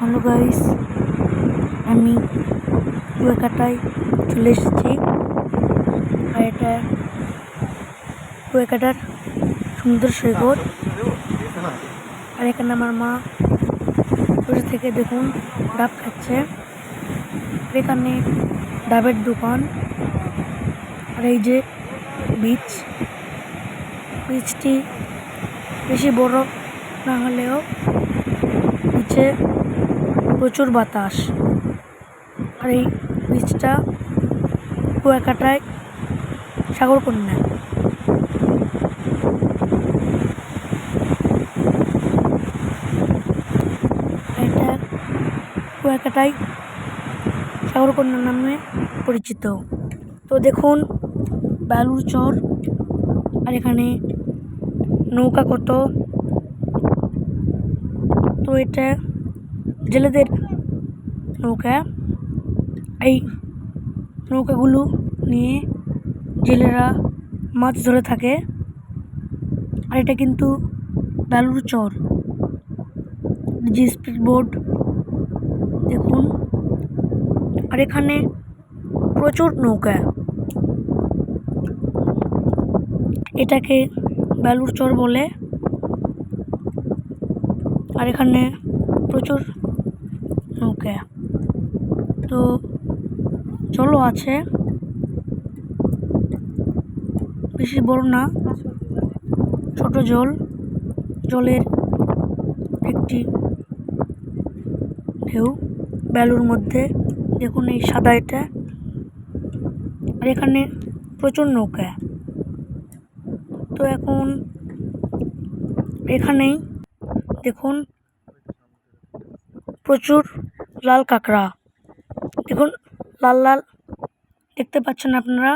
Hello guys, আমি কুয়াকাটায় চলে এসেছি। আর এটা কুয়াকাটার সমুদ্র সৈকত। আর এখানে আমার মা বসে থেকে দেখুন, ডাব খাচ্ছে। এখানে ডাবের দোকান। আর এই যে বিচ বিচটি বেশি বড় না হলেও নিচে প্রচুর বাতাস। আর এই বীজটা কুয়াকাটায় সাগরকন্যা এটা কুয়াকাটায় সাগরকন্যা নামে পরিচিত। তো দেখুন, বালুর চর, আর এখানে নৌকা কত। তো এটা জেলেদের নৌকা, এই নৌকাগুলো নিয়ে জেলেরা মাছ ধরে থাকে। আর এটা কিন্তু বেলুর চর। জি স্পিড বোট, দেখুন। আর এখানে প্রচুর নৌকা। এটাকে বেলুর চর বলে। আর এখানে প্রচুর নৌকা তো জলও আছে। বেশি বড় না, ছোট জল। জলের একটি ঢেউ বেলুর মধ্যে। দেখুন এই সাদা এটা। আর এখানে প্রচুর নৌকা। তো এখন এখানেই দেখুন প্রচুর লাল কাঁকড়া। দেখুন লাল লাল দেখতে পাচ্ছেন আপনারা?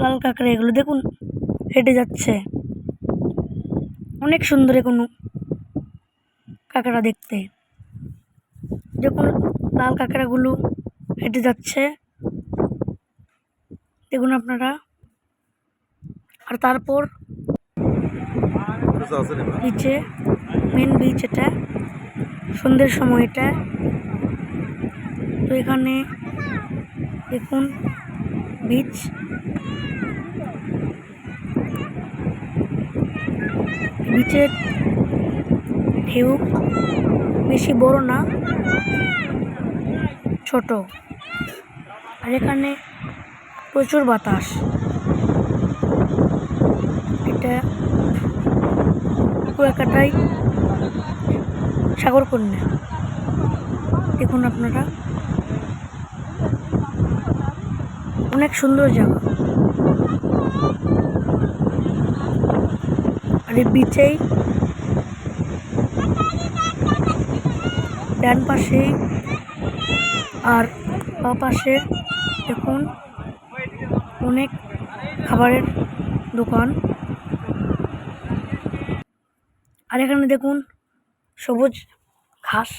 লাল কাঁকড়া এগুলো দেখুন হেঁটে যাচ্ছে। অনেক সুন্দর এগুলো কাঁকড়া দেখতে। দেখুন লাল কাঁকড়াগুলো হেঁটে যাচ্ছে। দেখুন আপনারা। আর তারপর নিচে মেন বিচ এটা। সন্ধ্যের সময় এটা তো এখানে দেখুন বিচ বিচের ঢেউ বেশি বড় না, ছোট। আর এখানে প্রচুর বাতাস। এটা কুয়াকাটায় সাগরকন্যা। দেখুন আপনারা। অনেক সুন্দর জায়গা। আর এই বিচেই ডান পাশে আর বা পাশে দেখুন অনেক খাবারের দোকান। আর এখানে দেখুন সবুজ ঘাস।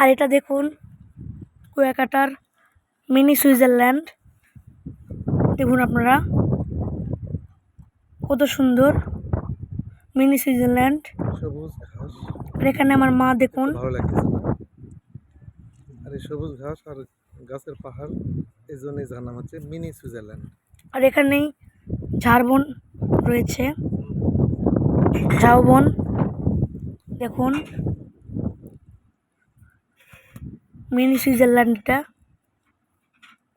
আর এটা দেখুন কুয়াকাটার মিনি সুইজারল্যান্ড। দেখুন আপনারা কত সুন্দর মিনি সুইজারল্যান্ড। সবুজ ঘাস। আর এখানে আমার মা দেখুন। ভালো লাগতেছে আর এই সবুজ ঘাস আর গাছের পাহাড় এই জন্যই যার নাম হচ্ছে মিনি সুইজারল্যান্ড। আর এখানেই ঝাড়বন রয়েছে। ঝাউবন দেখুন। মিনি সুইজারল্যান্ডটা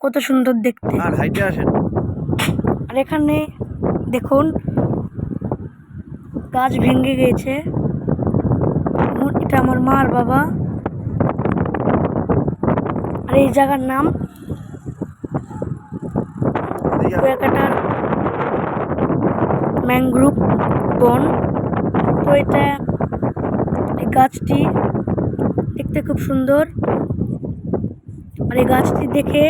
কত সুন্দর দেখতে। আর হাইটে আসেন। আর এখানে দেখুন গাছ ভেঙে এবং এটা আমার মা আর বাবা। আর এই জায়গার নাম কুয়াকাটার ম্যাংগ্রোভ বন। তো এটা এই গাছটি দেখতে খুব সুন্দর। আর এই গাছটি দেখে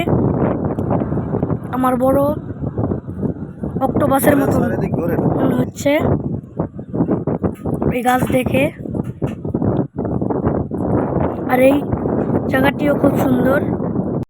আমার বড় অক্টোপাসের মতো মনে হচ্ছে। এই গাছ দেখে। আর এই জায়গাটিও খুব সুন্দর।